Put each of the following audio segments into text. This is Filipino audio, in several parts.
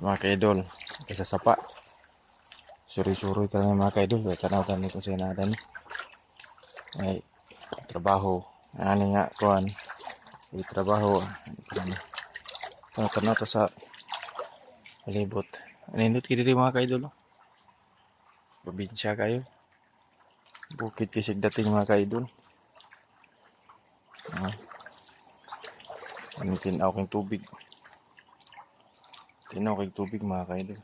Mga kaidol, kaysa sapa. Suri-suri talaga mga kaidol. Tanaw tani ko sa nada ni. Ay, trabaho. Ani nga, kuhan. Ay, trabaho. Ano. Tanaw tanaw to sa palibot. Anindot kini di mga kaidol. oh. Probinsya kayo. Bukid kisig dating mga kaidol. Ah. Ano tinaw king tubig. Tinaw king tubig mga kaidol.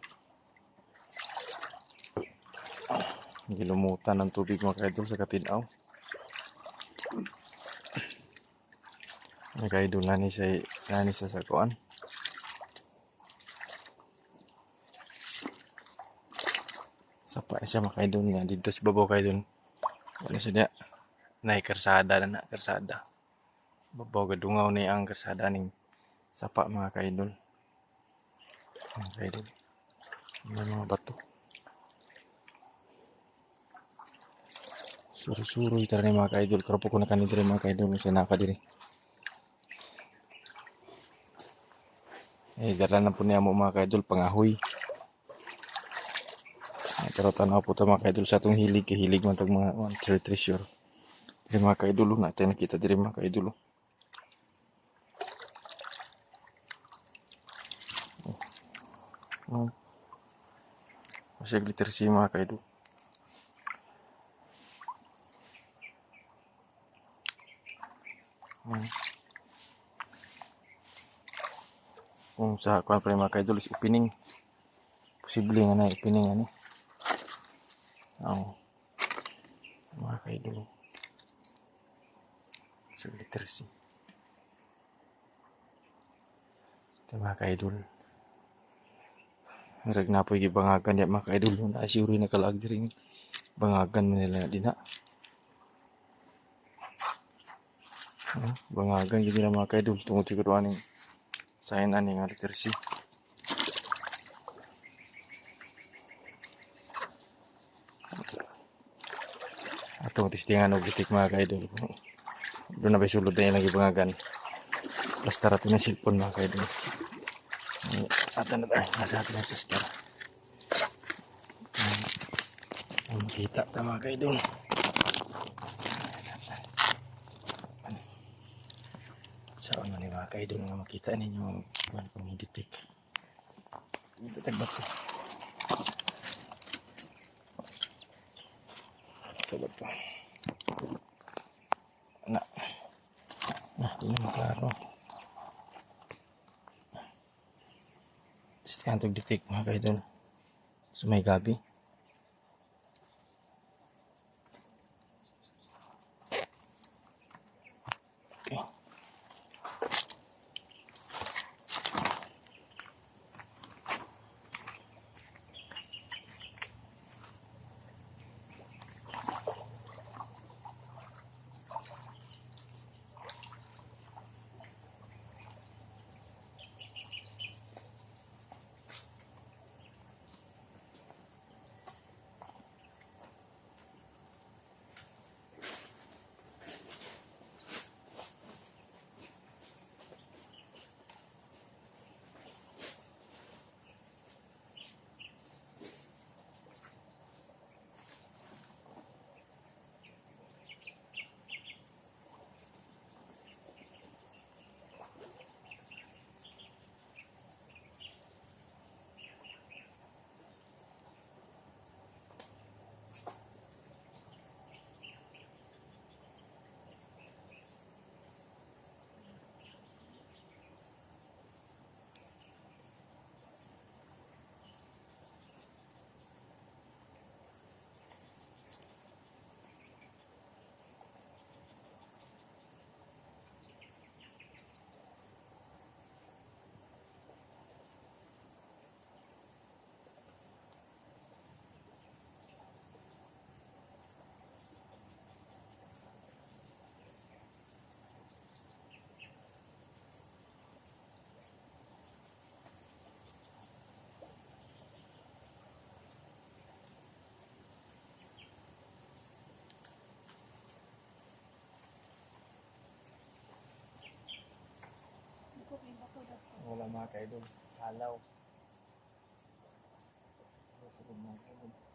Gilumutan ng tubig mga kaidol sa katinaw. Mga kaidol nani sa nani sa sakuan. Sapa siya mga kaidol nga dito sa babaw kaidol. Wala siya niya. Na na karsada. Babaw gadungaw ni ang karsada ning sapa mga kaidol. kayak ini memang batu? Suru-suru itare makaidul keropokon kan itare makaidul senaka diri eh jalan pun yang mau makaidul pengahui. Karena tanah putih makai dulu satu hilik ke hilik mantap mantri treasure. terima kasih dulu nah kita terima kasih dulu Hmm. Masih glitter sih kayak hmm. itu. Hmm. Kung sa kuan pre maka itu lis opening. Posible nga na opening ya. ani. Ang maka itu, Sa glitter sih, Ito maka dulu rek na po yung bangagan ya mga idol na asuri na kalagdiring bangagan nila dina bangagan yung na mga idol tungo siguro aning sign aning literacy atau ang tingan og gitik mga kaidol doon na ba sulod na yung ibangagan basta rato na silpon mga kaidol Ata na tayo. Nasa atin ang basta. Ang makita ta mga kaidol. Saan man ni mga kaidol nga makita ninyo kuwan kong gitik. Ito tagbat ko. Sabat ko. Na. Nah, di naman klaro. Stiyan tog ditik mga kaidol. Sa may gabi. wala mga kaidol. Halaw Tugod